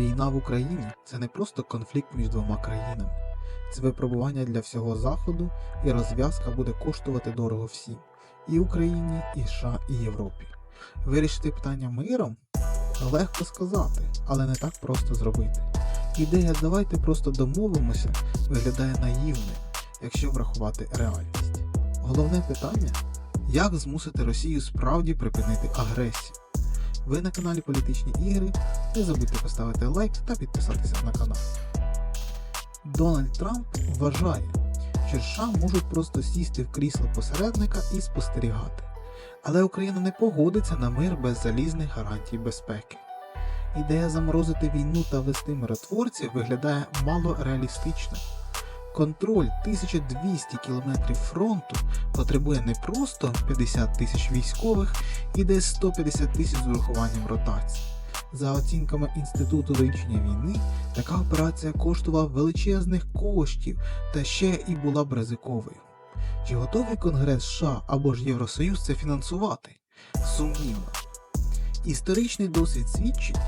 Війна в Україні це не просто конфлікт між двома країнами, це випробування для всього Заходу, і розв'язка буде коштувати дорого всім і Україні, і США, і Європі. Вирішити питання миром легко сказати, але не так просто зробити. Ідея давайте просто домовимося виглядає наївною, якщо врахувати реальність. Головне питання як змусити Росію справді припинити агресію. Ви на каналі Політичні ігри. Не забудьте поставити лайк та підписатися на канал. Дональд Трамп вважає, що США можуть просто сісти в крісло посередника і спостерігати. Але Україна не погодиться на мир без залізних гарантій безпеки. Ідея заморозити війну та вести миротворців виглядає мало реалістичною. Контроль 1200 км фронту потребує не просто 50 тисяч військових і десь 150 тисяч з урахуванням ротації. За оцінками Інституту вивчення війни, така операція коштувала величезних коштів та ще і була б ризиковою. Чи готовий Конгрес США або ж Євросоюз це фінансувати? Сумнівно. Історичний досвід свідчить,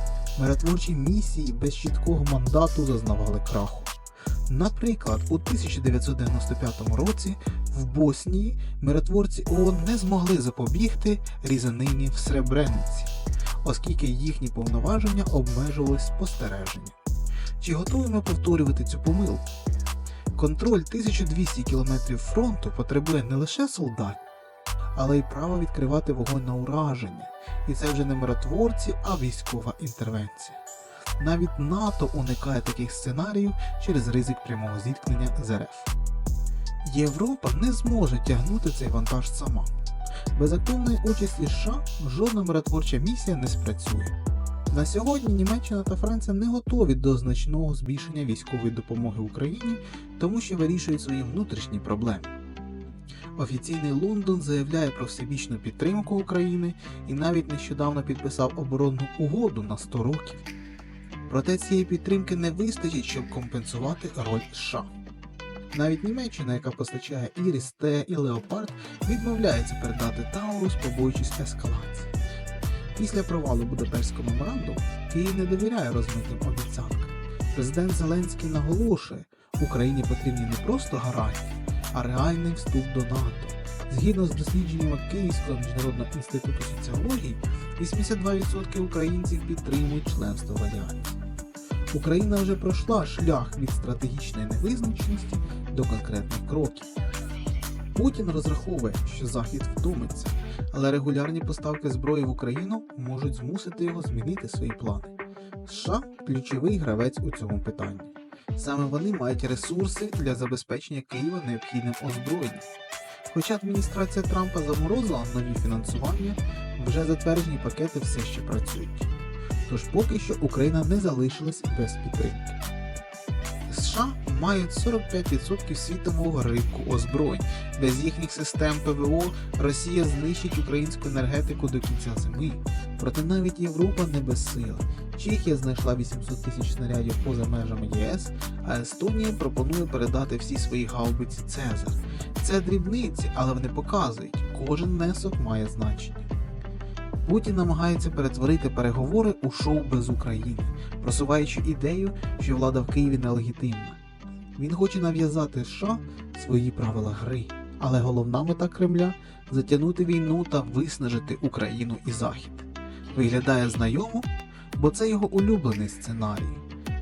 миротворчі місії без чіткого мандату зазнавали краху. Наприклад, у 1995 році в Боснії миротворці ООН не змогли запобігти різанині в Сребрениці, оскільки їхні повноваження обмежувались спостереженням. Чи готові ми повторювати цю помилку? Контроль 1200 км фронту потребує не лише солдатів, але й права відкривати вогонь на ураження. І це вже не миротворці, а військова інтервенція. Навіть НАТО уникає таких сценаріїв через ризик прямого зіткнення з РФ. Європа не зможе тягнути цей вантаж сама. Без активної участі США жодна миротворча місія не спрацює. На сьогодні Німеччина та Франція не готові до значного збільшення військової допомоги Україні, тому що вирішують свої внутрішні проблеми. Офіційний Лондон заявляє про всебічну підтримку України і навіть нещодавно підписав оборонну угоду на 100 років. Проте цієї підтримки не вистачить, щоб компенсувати роль США. Навіть Німеччина, яка постачає і Рісте, і Леопард, відмовляється передати Таурус, побоюючись ескалації. Після провалу Будапештського меморандуму Київ не довіряє розмитим обіцянкам. Президент Зеленський наголошує, Україні потрібні не просто гарантії, а реальний вступ до НАТО. Згідно з дослідженнями Київського міжнародного інституту соціології, 82% українців підтримують членство в альянсі. Україна вже пройшла шлях від стратегічної невизначеності до конкретних кроків. Путін розраховує, що Захід втомиться, але регулярні поставки зброї в Україну можуть змусити його змінити свої плани. США ключовий гравець у цьому питанні. Саме вони мають ресурси для забезпечення Києва необхідним озброєнням. Хоча адміністрація Трампа заморозила нові фінансування, вже затверджені пакети все ще працюють. Тож поки що Україна не залишилась без підтримки. США мають 45% світового ринку озброєнь. Без їхніх систем ПВО Росія знищить українську енергетику до кінця зими. Проте навіть Європа не безсила. Чехія знайшла 800 тисяч снарядів поза межами ЄС, а Естонія пропонує передати всі свої гаубиці Цезар. Це дрібниці, але вони показують, кожен внесок має значення. Путін намагається перетворити переговори у шоу без України, просуваючи ідею, що влада в Києві нелегітимна. Він хоче нав'язати США свої правила гри, але головна мета Кремля затягнути війну та виснажити Україну і Захід. Виглядає знайомо, бо це його улюблений сценарій.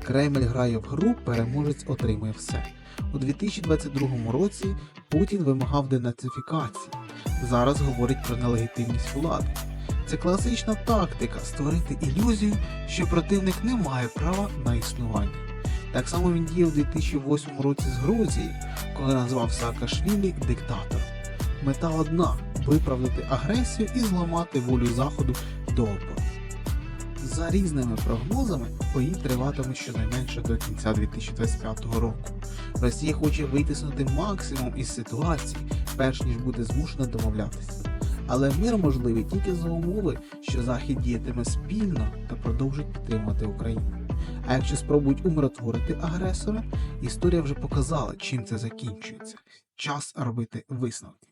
Кремль грає в гру, переможець отримує все. У 2022 році Путін вимагав денацифікації. Зараз говорить про нелегітимність влади. Це класична тактика створити ілюзію, що противник не має права на існування. Так само він діяв у 2008 році з Грузією, коли назвав Саакашвілі диктатором. Мета одна виправдати агресію і зламати волю Заходу до. За різними прогнозами, бої триватимуть щонайменше до кінця 2025 року. Росія хоче витиснути максимум із ситуації, перш ніж буде змушена домовлятися. Але мир можливий тільки за умови, що Захід діятиме спільно та продовжить підтримувати Україну. А якщо спробують умиротворити агресора, історія вже показала, чим це закінчується. Час робити висновки.